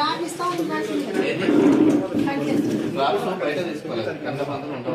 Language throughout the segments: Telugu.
రాపిస్తా ఉంది బయట తీసుకోవాలి. కంద పంతులు ఉంటాం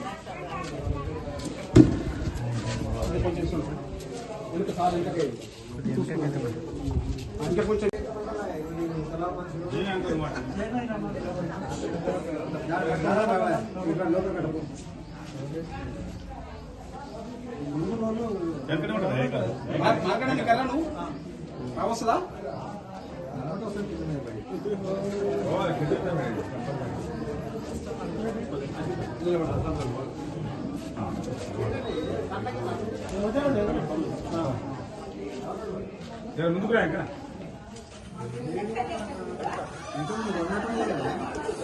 మాట్లాడండి కదా నువ్వు. వస్తుందా ముందుకు రా ఇంకా.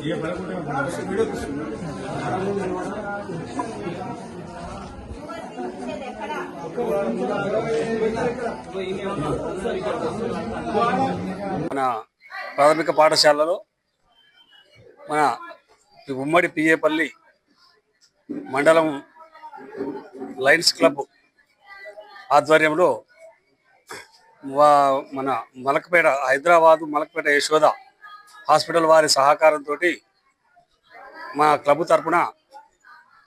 ఏ వీడియో మన ప్రాథమిక పాఠశాలలో మన ఉమ్మడి పిఏపల్లి మండలం లయన్స్ క్లబ్ ఆధ్వర్యంలో మన మలకపేట హైదరాబాదు మలకపేట యశోద హాస్పిటల్ వారి సహకారంతో మా క్లబ్ తరఫున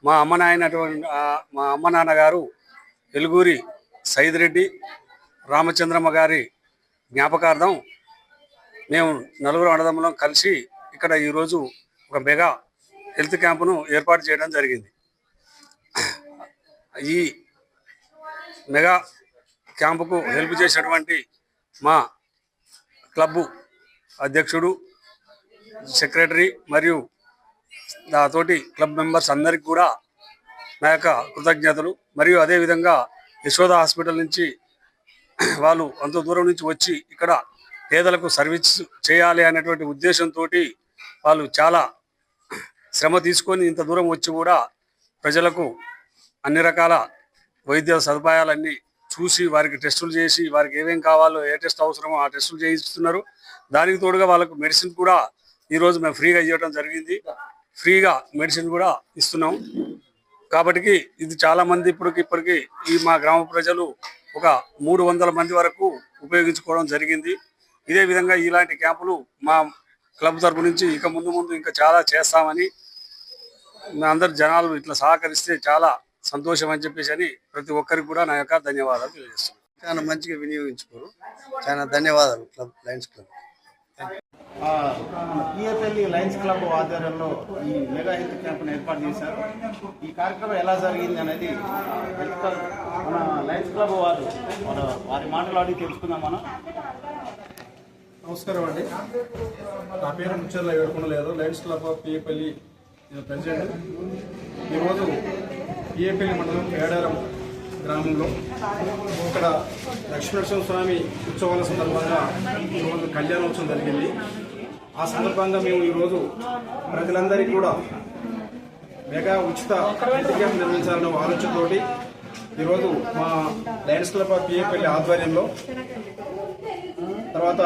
మా అమ్మ నాయనటువంటి మా అమ్మ నాన్నగారు ఎలుగూరి సైద్ రెడ్డి రామచంద్రమ్మ గారి జ్ఞాపకార్థం మేము నలుగురు అన్నదమ్ములం కలిసి ఇక్కడ ఈరోజు ఒక మెగా హెల్త్ క్యాంపును ఏర్పాటు చేయడం జరిగింది. ఈ మెగా క్యాంపుకు హెల్ప్ చేసినటువంటి మా క్లబ్బు అధ్యక్షుడు సెక్రటరీ మరియు దాతోటి క్లబ్ మెంబర్స్ అందరికి కూడా నా యొక్క కృతజ్ఞతలు. మరియు అదేవిధంగా యశోద హాస్పిటల్ నుంచి వాళ్ళు అంత దూరం నుంచి వచ్చి ఇక్కడ పేదలకు సర్వీస్ చేయాలి అనేటువంటి ఉద్దేశంతో వాళ్ళు చాలా శ్రమ తీసుకొని ఇంత దూరం వచ్చి కూడా ప్రజలకు అన్ని రకాల వైద్య సదుపాయాలన్నీ చూసి వారికి టెస్టులు చేసి వారికి ఏమేం కావాలో ఏ టెస్ట్ అవసరమో ఆ టెస్టులు చేయిస్తున్నారు. దానికి తోడుగా వాళ్ళకు మెడిసిన్ కూడా ఈరోజు మేము ఫ్రీగా ఇవ్వడం జరిగింది. ఫ్రీగా మెడిసిన్ కూడా ఇస్తున్నాం. కాబట్టి ఇది చాలామంది ఇప్పటికి ఇప్పటికి ఈ మా గ్రామ ప్రజలు ఒక మూడు వందల మంది వరకు ఉపయోగించుకోవడం జరిగింది. ఇదే విధంగా ఇలాంటి క్యాంపులు మా క్లబ్ తరపు నుంచి ఇక ముందు ముందు ఇంకా చాలా చేస్తామని అందరు జనాలు ఇట్లా సహకరిస్తే చాలా సంతోషం అని చెప్పేసి అని ప్రతి ఒక్కరికి కూడా నా యొక్క ధన్యవాదాలు తెలియజేస్తున్నాను. చాలా మంచిగా వినియోగించుకోరు. చాలా ధన్యవాదాలు క్లబ్ లయన్స్ క్లబ్. పిఎఫ్ఎల్ఈ లయన్స్ క్లబ్ ఆధ్వర్యంలో ఈ మెగా హెల్త్ క్యాంప్ను ఏర్పాటు చేశారు. ఈ కార్యక్రమం ఎలా జరిగింది అనేది మన లయన్స్ క్లబ్ వారు మన వారి మాటలు అడిగి తెలుసుకుందాం మనం. నమస్కారం అండి. నా పేరు ముచ్చర్ల ఏడుకొండలేదు లయన్స్ క్లబ్ ఆఫ్ నేను ప్రెసిడెంట్. ఈరోజు పిఏపల్లి మండలం పేడారం గ్రామంలో ఇక్కడ లక్ష్మీనరసింహ స్వామి ఉత్సవాల సందర్భంగా ఈరోజు కళ్యాణోత్సవం జరిగింది. ఆ సందర్భంగా మేము ఈరోజు ప్రజలందరికీ కూడా మెగా ఉచిత హెల్త్ క్యాంప్ నిర్మించాలన్న ఆలోచనతోటి ఈరోజు మా లయన్స్ క్లబ్ ఆఫ్ పిఏపల్లి ఆధ్వర్యంలో తర్వాత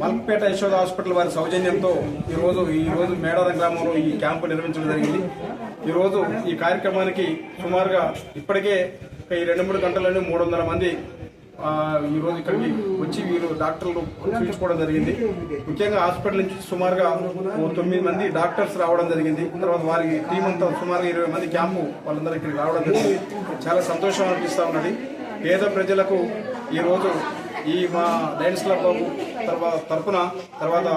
మల్పేట యశోద హాస్పిటల్ వారి సౌజన్యంతో ఈరోజు ఈరోజు రోజు మేడారం గ్రామంలో ఈ క్యాంపు నిర్వహించడం జరిగింది. ఈరోజు ఈ కార్యక్రమానికి సుమారుగా ఇప్పటికే ఈ రెండు మూడు గంటల్లోనే మూడు వందల మంది ఈరోజు ఈ రోజు ఇక్కడికి వచ్చి వీరు డాక్టర్లు చూపించుకోవడం జరిగింది. ముఖ్యంగా హాస్పిటల్ నుంచి సుమారుగా ఓ తొమ్మిది మంది డాక్టర్స్ రావడం జరిగింది. తర్వాత వారి టీం అంతా సుమారుగా ఇరవై మంది క్యాంపు వాళ్ళందరూ ఇక్కడికి రావడం జరిగింది. చాలా సంతోషం అనిపిస్తూ ఉన్నది. పేద ప్రజలకు ఈరోజు ఈ మా లయన్స్ క్లబ్ తర్వాత తరపున తర్వాత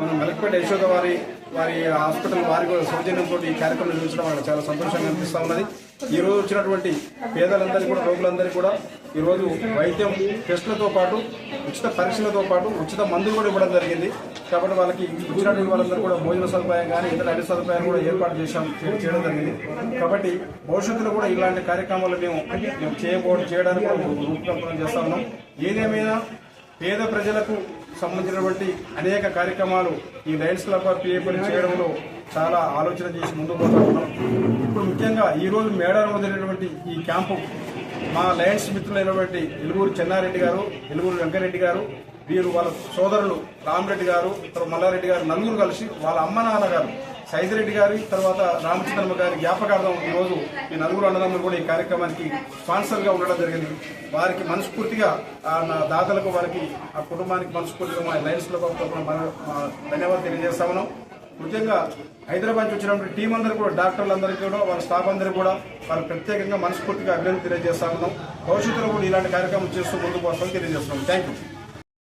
మనం మెలక్పేట యశోద వారి వారి హాస్పిటల్ వారి కూడా సౌజన్యంతో ఈ కార్యక్రమం నిర్వహించడం వాళ్ళకి చాలా సంతోషంగా అనిపిస్తూ ఉన్నది. ఈ రోజు వచ్చినటువంటి పేదలందరికీ కూడా రోగులందరికీ కూడా ఈరోజు వైద్యం టెస్టులతో పాటు ఉచిత పరీక్షలతో పాటు ఉచిత మందులు కూడా ఇవ్వడం జరిగింది. కాబట్టి వాళ్ళకి వచ్చినటువంటి వాళ్ళందరూ కూడా భోజన సదుపాయం కానీ ఇతర అన్ని సదుపాయాలు కూడా ఏర్పాటు చేశాం చేయడం జరిగింది. కాబట్టి భవిష్యత్తులో కూడా ఇలాంటి కార్యక్రమాలు మేము మేము చేయకూడదు చేయడానికి రూపకల్పన చేస్తా ఉన్నాం. ఏదేమైనా పేద ప్రజలకు సంబంధించినటువంటి అనేక కార్యక్రమాలు ఈ లయన్స్ క్లబ్ ఆఫ్ పిఏపల్లి చేయడంలో చాలా ఆలోచన చేసి ముందుకు పోతా ఉన్నాం. ఇప్పుడు ముఖ్యంగా ఈ రోజు మేడారంలో జరిగినటువంటి ఈ క్యాంపు మా లయన్స్ మిత్రులైనటువంటి ఎలుగురు చెన్నారెడ్డి గారు ఎలుగురు వెంకరెడ్డి గారు వీరు వాళ్ళ సోదరులు రామరెడ్డి గారు తర్వాత మల్లారెడ్డి గారు నలుగురు కలిసి వాళ్ళ అమ్మ నాన్న గారు సైదిరెడ్డి గారి తర్వాత రామచంద్రమ్మ గారి జ్ఞాపకార్థం ఈ రోజు ఈ నలుగురు అన్నదమ్ములు కూడా ఈ కార్యక్రమానికి స్పాన్సర్గా ఉండడం జరిగింది. వారికి మనస్ఫూర్తిగా ఆ నా దాతలకు వారికి ఆ కుటుంబానికి మనస్ఫూర్తిగా మా లయన్స్ క్లబ్ తరఫున మన- ధన్యవాదాలు తెలియజేస్తా ఉన్నాం. ముఖ్యంగా హైదరాబాద్ నుంచి వచ్చినటువంటి టీం అందరూ కూడా డాక్టర్లందరికీ కూడా వాళ్ళ స్టాఫ్ అందరికీ కూడా వాళ్ళు ప్రత్యేకంగా మనస్ఫూర్తిగా అభినందన తెలియజేస్తా ఉన్నాం. భవిష్యత్తులో కూడా ఇలాంటి కార్యక్రమం చేస్తూ ముందుకు వస్తామని తెలియజేస్తున్నాం. Thank you